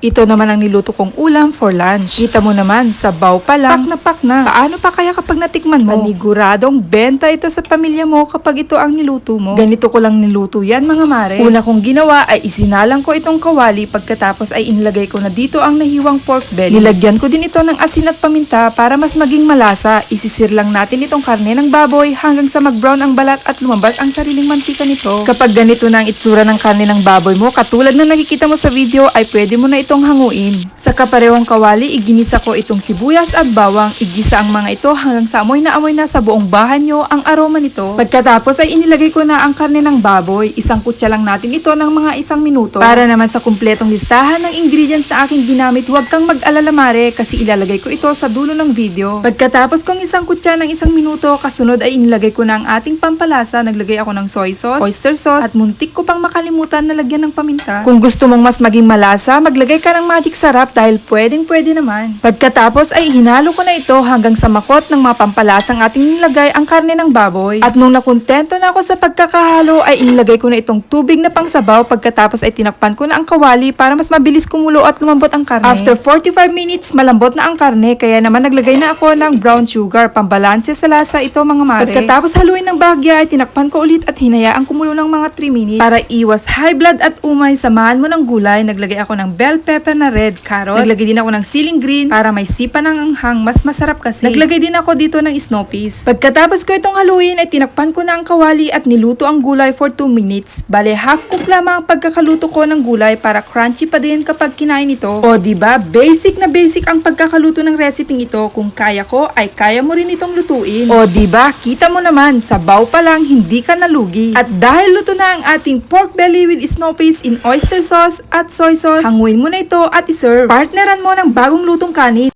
Ito naman ang niluto kong ulam for lunch. Kita mo naman, sabaw pa lang. Pak na pak na. Paano pa kaya kapag natikman mo? Maniguradong benta ito sa pamilya mo kapag ito ang niluto mo. Ganito ko lang niluto yan mga mare. Una kong ginawa ay isinalang ko itong kawali pagkatapos ay inilagay ko na dito ang nahiwang pork belly. Nilagyan ko din ito ng asin at paminta para mas maging malasa. Isisir lang natin itong karne ng baboy hanggang sa mag-brown ang balat at lumabas ang sariling mantika nito. Kapag ganito na ang itsura ng karne ng baboy mo, katulad na nakikita mo sa video, ay pwede mo na itong hanguin. Sa kaparehong kawali, iginisa ko itong sibuyas at bawang. Igisa ang mga ito hanggang sa amoy na amoy na sa buong bahay nyo ang aroma nito. Pagkatapos ay inilagay ko na ang karne ng baboy. Isang kutsa lang natin ito ng mga isang minuto. Para naman sa kumpletong listahan ng ingredients na aking ginamit, huwag kang mag-alala mare kasi ilalagay ko ito sa dulo ng video. Pagkatapos kong isang kutsa ng isang minuto, kasunod ay inilagay ko na ang ating pampalasa. Naglagay ako ng soy sauce, oyster sauce, at muntik ko pang makalimutan na lagyan ng paminta. Kung gusto mong mas maging malasa, maglagay ka ng magic sarap dahil pwedeng pwede naman. Pagkatapos ay hinalo ko na ito hanggang sa makot ng mga pampalasang ating nilagay ang karne ng baboy. At nung nakontento na ako sa pagkakahalo ay inilagay ko na itong tubig na pangsabaw pagkatapos ay tinakpan ko na ang kawali para mas mabilis kumulo at lumambot ang karne. After 45 minutes, malambot na ang karne kaya naman naglagay na ako ng brown sugar pambalanse sa lasa ito mga mare. Pagkatapos haluin ng bagya ay tinakpan ko ulit at hinayaan kumulo ng mga 3 minutes. Para iwas high blood at umay, samahan mo ng gulay. Naglagay ako ng bell pepper na red carrot. Naglagay din ako ng ceiling green para may sipa ng anghang. Mas masarap kasi. Naglagay din ako dito ng snow peas. Pagkatapos ko itong haluin ay tinakpan ko na ang kawali at niluto ang gulay for 2 minutes. Bale, half cook lamang ang pagkakaluto ko ng gulay para crunchy pa din kapag kinain ito. O di ba basic na basic ang pagkakaluto ng recipe ito. Kung kaya ko, ay kaya mo rin itong lutuin. O di ba kita mo naman, sabaw pa lang, hindi ka nalugi. At dahil luto na ang ating pork belly with snow peas in oyster sauce at soy sauce, hanguin mo ito at iserve. Partneran mo ng bagong lutong kanin.